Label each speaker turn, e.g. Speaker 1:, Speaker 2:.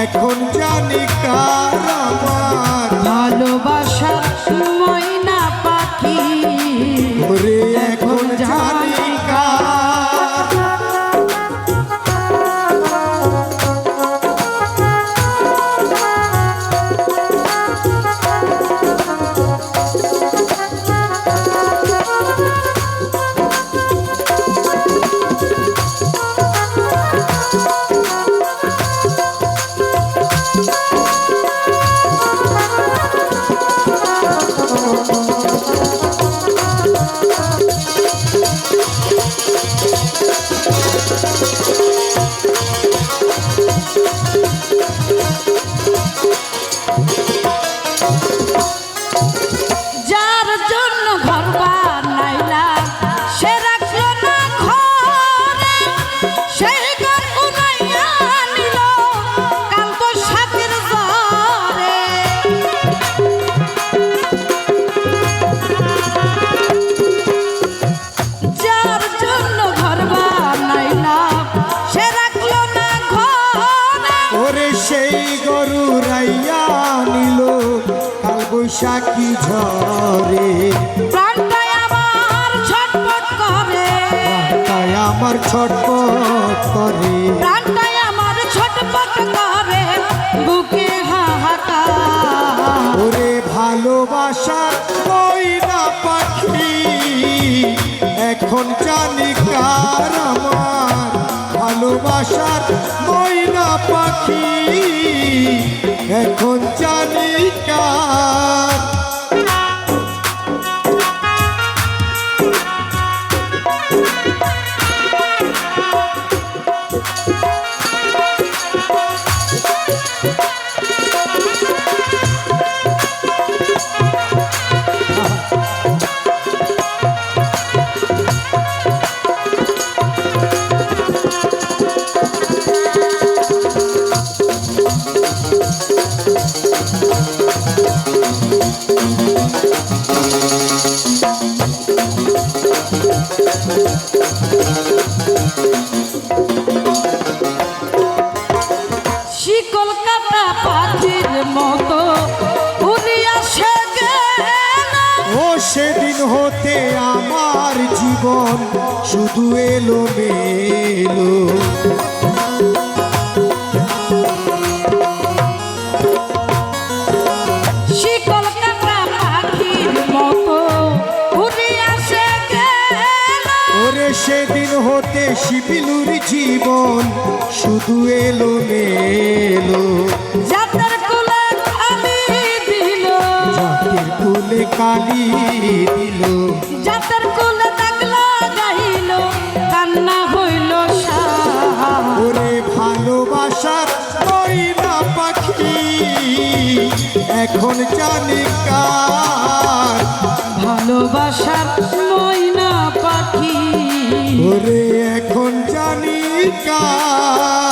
Speaker 1: এখন জানি কার
Speaker 2: যার
Speaker 1: বৈশাখী ঝরে
Speaker 2: আমার ছটফট করে।
Speaker 1: আমার ছটপট করে।
Speaker 2: আমার বুকে হাহাকার।
Speaker 1: ওরে ভালোবাসার ময়না পাখি? এখন জানি কার আমার ভালোবাসার ময়না পাখি। এখন জানি কার
Speaker 2: শিকল কাটা পাখির মতো উড়িয়া সে
Speaker 1: ও সেদিন হতে আমার জীবন শুধু এলো মেলো হতে জীবন শুধু এলো মেলো
Speaker 2: যাদের কুলে আমি দিল।
Speaker 1: জাতির কুলে কালি দিল।
Speaker 2: যাদের কুলে থাকল গাইল কান্না হইল
Speaker 1: ওরে ভালোবাসার ময়না পাখি এখন জানি কার।
Speaker 2: ভালোবাসার ময়না
Speaker 1: ওরে এখন জানি কার